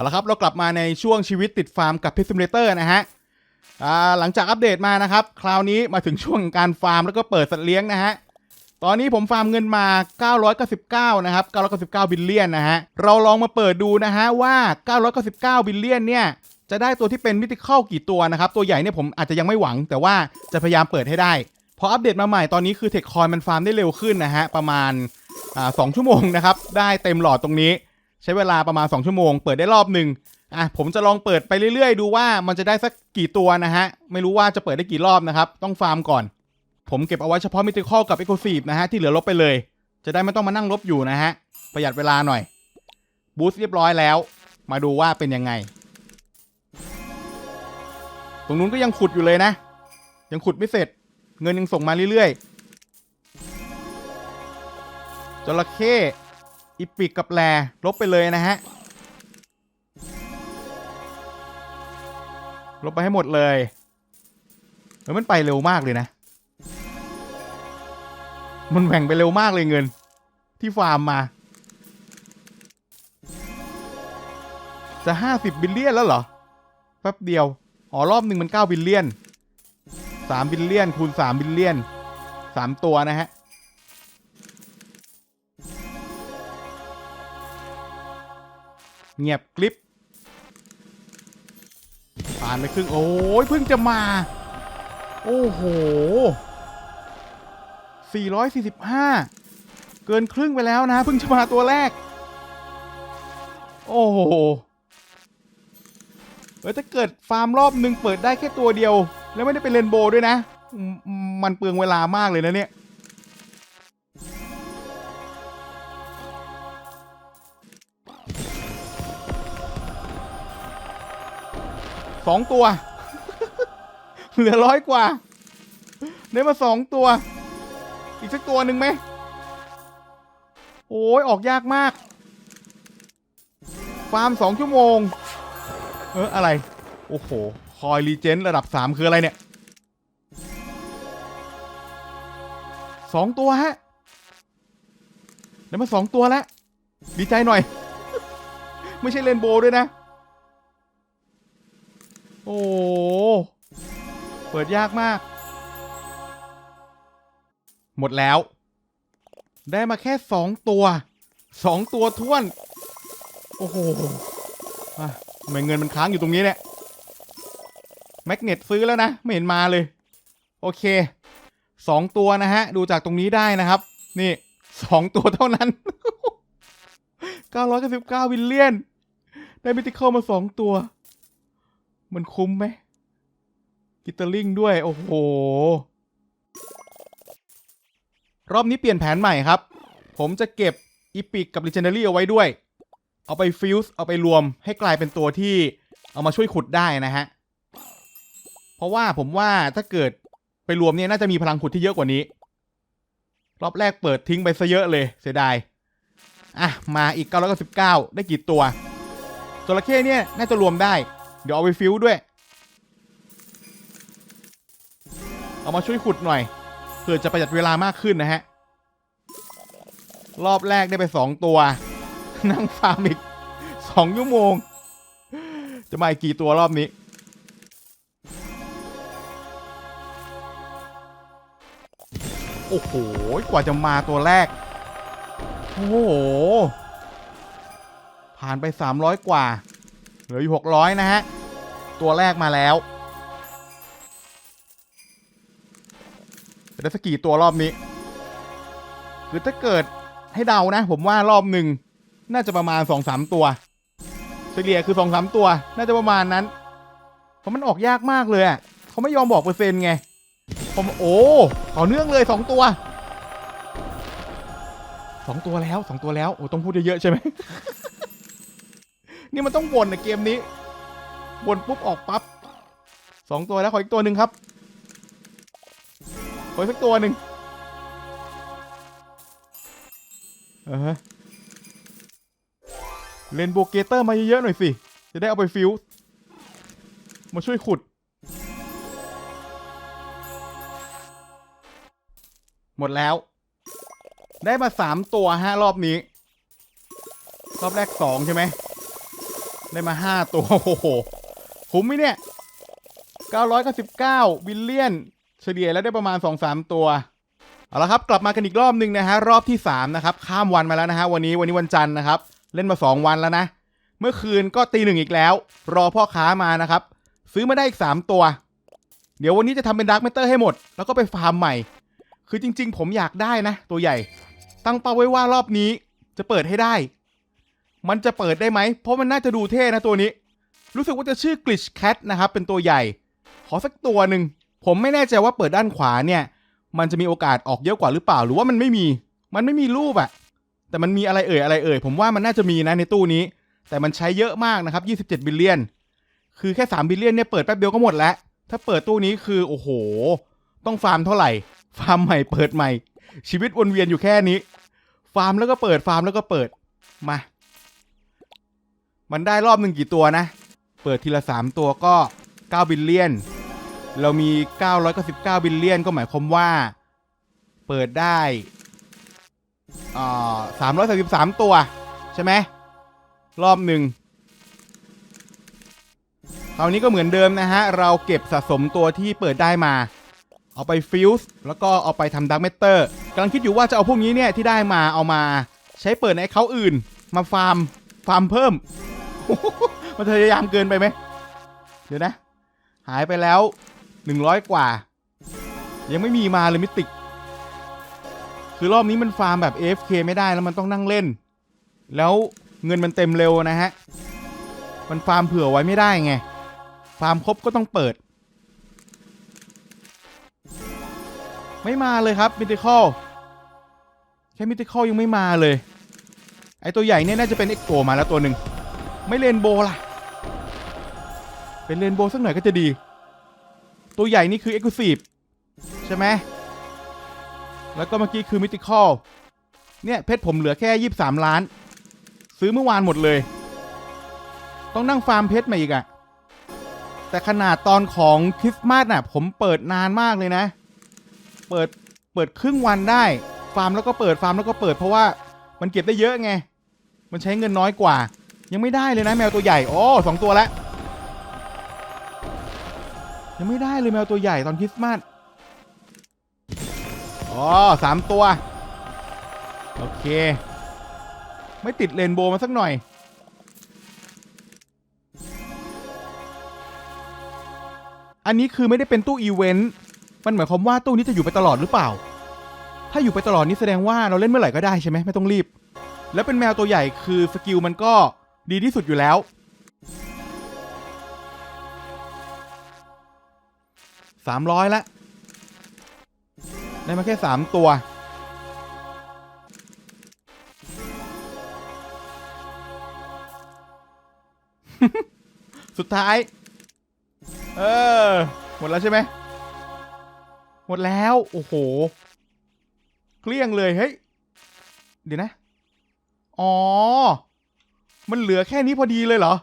เอาละครับ เรากลับมาในช่วงชีวิตติดฟาร์มกับพิซซิมเลเตอร์นะฮะหลังจากอัปเดตมานะครับ คราวนี้มาถึงช่วงการฟาร์มแล้วก็เปิดสัตว์เลี้ยงนะฮะ ตอนนี้ผมฟาร์มเงินมา 999 นะครับ 999 บิลเลียนนะฮะ เราลองมาเปิดดูนะฮะว่า 999 บิลเลียนเนี่ย จะได้ตัวที่เป็นมิติเข้ากี่ตัวนะครับ ตัวใหญ่เนี่ยผมอาจจะยังไม่หวัง แต่ว่าจะพยายามเปิดให้ได้ พออัปเดตมาใหม่ตอนนี้คือเทคคอยมันฟาร์มได้เร็วขึ้นนะฮะประมาณสอ่าสชั่วโมงนะครับได้เต็มหลอดตรงนี้ ใช้เวลาประมาณ 2 ชั่วโมง เปิดได้รอบหนึ่งอะผมจะลองเปิดไปเรื่อยๆ ดูว่ามันจะได้สักกี่ตัวนะฮะ ไม่รู้ว่าจะเปิดได้กี่รอบนะครับ ต้องฟาร์มก่อน ผมเก็บเอาไว้เฉพาะมิติคอลกับเอ็กโคซีฟนะฮะ ที่เหลือลบไปเลย จะได้ไม่ต้องมานั่งลบอยู่นะฮะ ประหยัดเวลาหน่อย บูสต์เรียบร้อยแล้ว มาดูว่าเป็นยังไง ตรงนู้นก็ยังขุดอยู่เลยนะ ยังขุดไม่เสร็จ เงินยังส่งมาเรื่อยๆจระเข้ อีปิกกับแลลบไปเลยนะฮะ ลบไปให้หมดเลยแล้วมันไปเร็วมากเลยนะ มันแหว่งไปเร็วมากเลยเงิน ที่ฟาร์มมา จะห้าสิบบิลเลียนแล้วเหรอ แป๊บเดียว อ๋อ รอบหนึ่งมันเก้าบิลเลียนสามบิลเลียนคูณสามบิลเลียนสามตัวนะฮะ เงียบกริบผ่านไปครึ่งโอ้ยเพิ่งจะมา โอ้โห 445 เกินครึ่งไปแล้วนะเพิ่งจะมาตัวแรก โอ้โหเออถ้าเกิดฟาร์มรอบหนึ่งเปิดได้แค่ตัวเดียว แล้วไม่ได้เป็นเรนโบว์ด้วยนะ มันเปลืองเวลามากเลยนะเนี่ย องตัว เหลือร้อยกว่า ได้มาสองตัว อีกสักตัวหนึ่งไหม โอ้ยออกยากมากฟาร์มสองชั่วโมง เอออะไร โอ้โห คอยรีเจนระดับสามคืออะไรเนี่ยสองตัวฮะได้มาสองตัวแล้ว ดีใจหน่อย ไม่ใช่เลนโบด้วยนะ โอ้เปิดยากมาก หมดแล้ว ได้มาแค่สองตัวสองตัวท้วน โอ้โหทำไมเงินมันค้างอยู่ตรงนี้เนี่ยแมกเนตซื้อแล้วนะ ไม่เห็นมาเลย โอเคสองตัวนะฮะ ดูจากตรงนี้ได้นะครับ นี่สองตัวเท่านั้น 999วิลเลียน ได้มิติเข้ามาสองตัว มันคุ้มไหมกิตเตอร์ลิงด้วย โอ้โห รอบนี้เปลี่ยนแผนใหม่ครับ ผมจะเก็บอีพิกกับ Legendary เอาไว้ด้วย เอาไปฟิวส์เอาไปรวมให้กลายเป็นตัวที่เอามาช่วยขุดได้นะฮะ เพราะว่าผมว่าถ้าเกิดไปรวมเนี่ยน่าจะมีพลังขุดที่เยอะกว่านี้ รอบแรกเปิดทิ้งไปซะเยอะเลยเสียดาย อะ มาอีก 999 ได้กี่ตัวจระเข้เนี่ยน่าจะรวมได้ เดี๋ยวเอาไปฟิวด้วย เอามาช่วยขุดหน่อยเพื่อจะประหยัดเวลามากขึ้นนะฮะ รอบแรกได้ไปสองตัว นั่งฟาร์มอีกสองชั่วโมง จะมาอีกกี่ตัวรอบนี้ โอ้โห กว่าจะมาตัวแรก โอ้โห ผ่านไป 300 กว่า เหลืออยู่600 นะฮะ ตัวแรกมาแล้วจะได้สักกี่ตัวรอบนี้ คือถ้าเกิดให้เดานะ ผมว่ารอบหนึ่งน่าจะประมาณ 2-3 ตัว เฉลี่ยคือ 2-3 ตัว น่าจะประมาณนั้น เพราะมันออกยากมากเลยอะเขาไม่ยอมบอกเปอร์เซ็นต์ไง ผมโอ้ต่อเนื่องเลย 2 ตัว2ตัวแล้ว2ตัวแล้ว โอ้ต้องพูดเยอะๆใช่ไหม นี่มันต้องวนนะเกมนี้ วนปุ๊บออกปั๊บสองตัวแล้วขออีกตัวหนึ่งครับ ขออีกสักตัวหนึ่งเออเลนโบเกเตอร์มาเยอะๆหน่อยสิ จะได้เอาไปฟิวส์มาช่วยขุด หมดแล้ว ได้มาสามตัวฮะรอบนี้ รอบแรกสองใช่ไหม ได้มาห้าตัว โอ้โห คุ้มไหมเนี่ย 999บิลเลียน เฉลี่ยแล้วได้ประมาณ 2-3 ตัว เอาละครับ กลับมากันอีกรอบหนึ่งนะฮะ รอบที่ 3 นะครับ ข้ามวันมาแล้วนะฮะ วันนี้วันนี้วันจันทร์นะครับ เล่นมา 2 วันแล้วนะ เมื่อคืนก็ตีหนึ่งอีกแล้ว รอพ่อค้ามานะครับ ซื้อมาได้อีก 3 ตัว เดี๋ยววันนี้จะทำเป็นดาร์กเมเตอร์ให้หมด แล้วก็ไปฟาร์มใหม่ คือจริง ๆ ผมอยากได้นะ ตัวใหญ่ ตั้งเป้าไว้ว่ารอบนี้จะเปิดให้ได้ มันจะเปิดได้ไหม เพราะมันน่าจะดูเท่นะตัวนี้ รู้สึกว่าจะชื่อ Glitch Cat นะครับ เป็นตัวใหญ่ ขอสักตัวหนึ่ง ผมไม่แน่ใจว่าเปิดด้านขวาเนี่ย มันจะมีโอกาสออกเยอะกว่าหรือเปล่า หรือว่ามันไม่มี มันไม่มีรูปอะแต่มันมีอะไรเอ่ยอะไรเอ่ย ผมว่ามันน่าจะมีนะในตู้นี้ แต่มันใช้เยอะมากนะครับ 27 บิลเลียน คือแค่ 3 บิลเลียนเนี่ยเปิดแป๊บเดียวก็หมดแล้ว ถ้าเปิดตู้นี้คือโอ้โห ต้องฟาร์มเท่าไหร่ ฟาร์มใหม่เปิดใหม่ ชีวิตวนเวียนอยู่แค่นี้ ฟาร์มแล้วก็เปิด ฟาร์มแล้วก็เปิด มา มันได้รอบหนึ่งกี่ตัวนะ เปิดทีละ 3 ตัวก็ 9 บิลเลียน เรามี 999 บิลเลียน ก็หมายความว่า เปิดได้อ่า333 ตัว ใช่ไหม รอบหนึ่งคราวนี้ก็เหมือนเดิมนะฮะ เราเก็บสะสมตัวที่เปิดได้มา เอาไปฟิวส์แล้วก็เอาไปทำดักเมเตอร์กำลังคิดอยู่ว่าจะเอาพวกนี้เนี่ยที่ได้มาเอามาใช้เปิดในเขาอื่น มาฟาร์ม ฟาร์มเพิ่ม มันพยายามเกินไปไหมเดี๋ยวนะ หายไปแล้วหนึ่งร้อยกว่า ยังไม่มีมาเลยมิติก คือรอบนี้มันฟาร์มแบบ AFK ไม่ได้แล้วมันต้องนั่งเล่น แล้วเงินมันเต็มเร็วนะฮะ มันฟาร์มเผื่อไว้ไม่ได้ไง ฟาร์มครบก็ต้องเปิด ไม่มาเลยครับมิติคอลแค่มิติคอลยังไม่มาเลย ไอตัวใหญ่เนี่ยน่าจะเป็นเอ็กโกมาแล้วตัวหนึ่ง ไม่เลนโบล่ะ เป็นเลนโบว์สักหน่อยก็จะดี ตัวใหญ่นี่คือเอ็กซ์คลูซีฟใช่ไหมแล้วก็เมื่อกี้คือมิติคอลเนี่ยเพชรผมเหลือแค่ 23 ล้าน ซื้อเมื่อวานหมดเลย ต้องนั่งฟาร์มเพชรมาอีกอะแต่ขนาดตอนของคริสต์มาสน่ะ ผมเปิดนานมากเลยนะ เปิดเปิดครึ่งวันได้ ฟาร์มแล้วก็เปิดฟาร์มแล้วก็เปิดเพราะว่ามันเก็บได้เยอะไง มันใช้เงินน้อยกว่า ยังไม่ได้เลยนะแมวตัวใหญ่โอ้สองตัวแล้วยังไม่ได้เลยแมวตัวใหญ่ตอนคริสต์มาสอ๋อสามตัว โอเค ไม่ติดเรนโบว์มาสักหน่อย อันนี้คือไม่ได้เป็นตู้อีเวนต์ มันหมายความว่าตู้นี้จะอยู่ไปตลอดหรือเปล่า ถ้าอยู่ไปตลอดนี่แสดงว่าเราเล่นเมื่อไหร่ก็ได้ใช่ไหมไม่ต้องรีบ แล้วเป็นแมวตัวใหญ่คือสกิลมันก็ ดีที่สุดอยู่แล้ว สามร้อยละ ได้มาแค่สามตัว สุดท้าย เออ หมดแล้วใช่ไหม หมดแล้ว โอ้โห เกลี้ยงเลย เฮ้ย เดี๋ยวนะ อ๋อ มันเหลือแค่นี้พอดีเลยเหรอ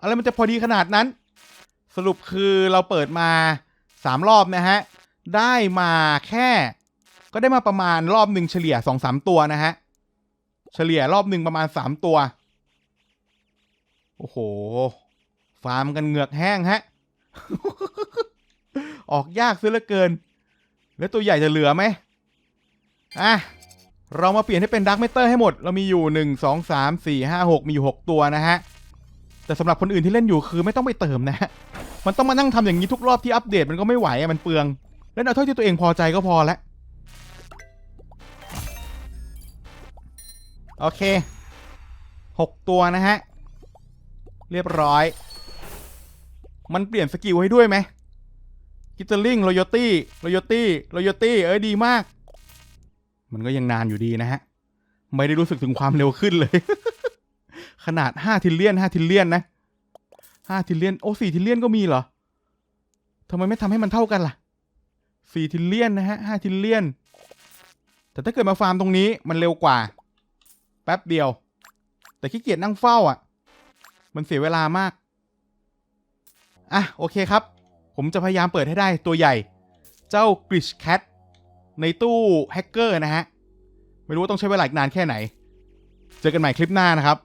อะไรมันจะพอดีขนาดนั้น สรุปคือเราเปิดมาสามรอบนะฮะ ได้มาแค่ ก็ได้มาประมาณรอบหนึ่งเฉลี่ยสองสามตัวนะฮะ เฉลี่ยรอบหนึ่งประมาณสามตัว โอ้โห ฟาร์มกันเหงือกแห้งฮะ ออกยากซะเหลือเกิน แล้วตัวใหญ่จะเหลือไหมอะ เรามาเปลี่ยนให้เป็นดักเมเตอร์ให้หมด เรามีอยู่ 1 2 3 4 5 6 มีอยู่ 6 ตัวนะฮะ แต่สำหรับคนอื่นที่เล่นอยู่คือไม่ต้องไปเติมนะฮะ มันต้องมานั่งทำอย่างนี้ทุกรอบที่อัปเดตมันก็ไม่ไหวมันเปลือง เล่นเอาเท่าที่ตัวเองพอใจก็พอแล้วโอเค 6 ตัวนะฮะ เรียบร้อย มันเปลี่ยนสกิลให้ด้วยไหมกิตเตอร์ลิงโรโยตี้โรโยตี้โรโยตี้เอ้ยดีมาก มันก็ยังนานอยู่ดีนะฮะ ไม่ได้รู้สึกถึงความเร็วขึ้นเลย ขนาด5ทิลเลียน5ทิลเลียนนะ5ทิลเลียนโอ้4ทิลเลียนก็มีเหรอทำไมไม่ทำให้มันเท่ากันล่ะ4ทิลเลียนนะฮะ5ทิลเลียน แต่ถ้าเกิดมาฟาร์มตรงนี้มันเร็วกว่า แป๊บเดียว แต่ขี้เกียจนั่งเฝ้าอะ มันเสียเวลามากอะโอเคครับ ผมจะพยายามเปิดให้ได้ตัวใหญ่ เจ้า Glitch Cat ในตู้แฮกเกอร์นะฮะ ไม่รู้ว่าต้องใช้เวลาอีกนานแค่ไหน เจอกันใหม่คลิปหน้านะครับ